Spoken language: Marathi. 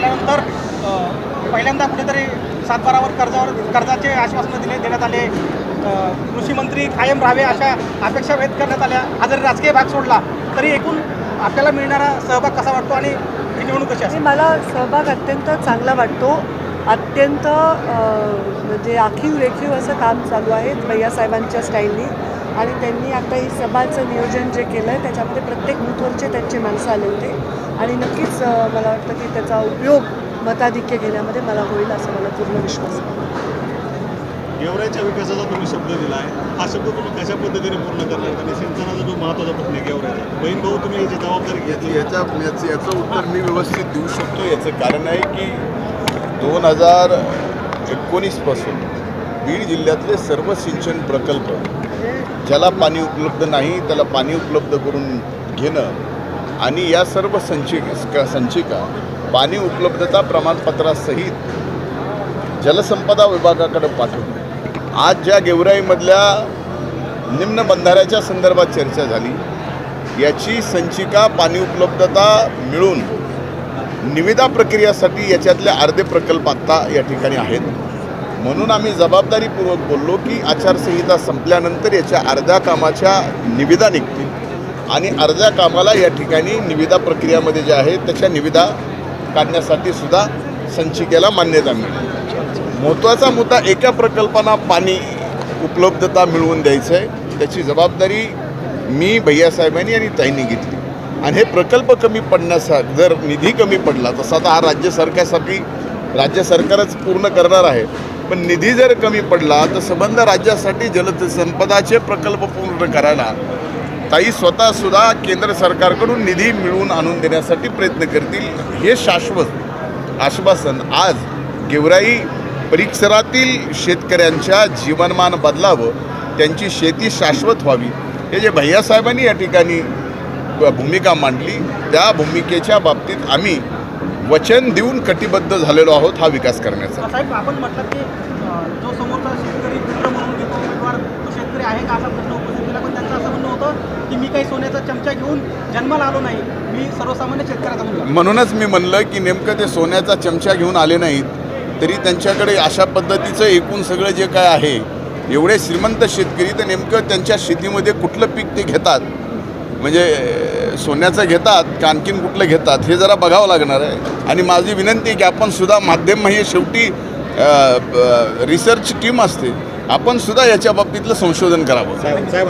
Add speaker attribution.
Speaker 1: आल्यानंतर पहिल्यांदा कुठेतरी सातबारावर कर्जावर कर्जाचे आश्वासनं दिले देण्यात आले. कृषीमंत्री कृषी मंत्री कायम राहावे अशा अपेक्षा व्यक्त करण्यात आल्या. हा जरी राजकीय भाग सोडला तरी एकूण आपल्याला मिळणारा सहभाग कसा वाटतो आणि ही निवडणूक कशी असते?
Speaker 2: मला सहभाग अत्यंत चांगला वाटतो. अत्यंत म्हणजे आखीव रेखीव असं काम चालू आहे भैयासाहेबांच्या स्टाईलनी आणि त्यांनी आता ही सभाचं नियोजन जे केलं आहे त्याच्यामध्ये प्रत्येक बूथवरचे त्यांचे माणसं आले होते. आणि नक्कीच मला वाटतं की त्याचा उपयोग मताधिक्य घेण्यामध्ये मला होईल असं मला पूर्ण विश्वास आहे.
Speaker 3: गेवराईच्या विकासाचा तुम्ही शब्द दिला आहे हा शब्द तुम्ही कशा पद्धतीने पूर्ण करणार आणि सिंचनाचा जो महत्त्वाचा प्रश्न आहे गेवराईचा. बहीण भाऊ तुम्ही याची जबाबदारी घेतली.
Speaker 4: याच्या याचं याचं उत्तर मी व्यवस्थित देऊ शकतो. याचं कारण आहे की दोन हजार एकोणीसपासून बीड जिल्ह्यातले सर्व सिंचन प्रकल्प ज्याला पाणी उपलब्ध नाही त्याला पाणी उपलब्ध करून घेणं आणि या सर्व संचिक संचिका पाणी उपलब्धता प्रमाणपत्रासहित जलसंपदा विभागाकडे पाठवणे आज ज्या गेवराईमधल्या निम्न बंधाऱ्याच्या संदर्भात चर्चा झाली याची संचिका पाणी उपलब्धता मिळून निविदा प्रक्रियासाठी याच्यातले अर्धे प्रकल्प आत्ता या ठिकाणी आहेत. म्हणून आम्ही जबाबदारीपूर्वक बोललो की आचारसंहिता संपल्यानंतर याच्या अर्ध्या कामाच्या निविदा निघतील. आणि अर्ध्या कामाला या ठिकाणी निविदा प्रक्रियामध्ये जे आहे त्याच्या निविदा काढण्यासाठी सुद्धा संचिकेला मान्यता मिळेल. महत्त्वाचा मुद्दा एका प्रकल्पांना पाणी उपलब्धता मिळवून द्यायचं आहे त्याची जबाबदारी मी भैयासाहेबांनी आणि ताईंनी घेतली. आणि हे प्रकल्प कमी पडण्यासा जर निधी कमी पडला तसा तर हा राज्य सरकारसाठी राज्य सरकारच पूर्ण करणार आहे पण निधी जर कमी पडला तर संबंध राज्यासाठी जलसंपदाचे प्रकल्प पूर्ण करायला ताई स्वतःसुद्धा केंद्र सरकारकडून निधी मिळवून आणून देण्यासाठी प्रयत्न करतील. हे शाश्वत आश्वासन आज गेवराई परिसरातील शेतकऱ्यांच्या जीवनमान बदलावं त्यांची शेती शाश्वत व्हावी. हे जे भैयासाहेबांनी या ठिकाणी भूमिका मांडली त्या भूमिकेच्या बाबतीत आम्ही वचन देऊन कटिबद्ध झालेलो आहोत हा विकास करण्याचा.
Speaker 1: साहेब आपण म्हटलं की अ, जो समोरचा शेतकरी पुत्र म्हणून घेतो उमेदवार तो शेतकरी आहे का असा प्रश्न उपस्थित केला? पण त्यांचं असं म्हणणं होतं की मी काही सोन्याचा चमचा घेऊन जन्माला आलो नाही. मी सर्वसामान्य शेतकऱ्याचा मुलगा.
Speaker 4: म्हणूनच मी म्हणलं की नेमकं ते सोन्याचा चमचा घेऊन आले नाहीत तरी त्यांच्याकडे अशा पद्धतीचं एकूण सगळं जे काय आहे एवढे श्रीमंत शेतकरी तर नेमकं त्यांच्या शेतीमध्ये कुठलं पीक ते घेतात? म्हणजे सोन्याचं घेतात का आणखीन कुठलं घेतात हे जरा बघावं लागणार आहे. आणि माझी विनंती आहे की आपण सुद्धा माध्यम हे शेवटी रिसर्च टीम असते. आपण सुद्धा याच्या बाबतीतलं संशोधन करावं.
Speaker 3: साहेब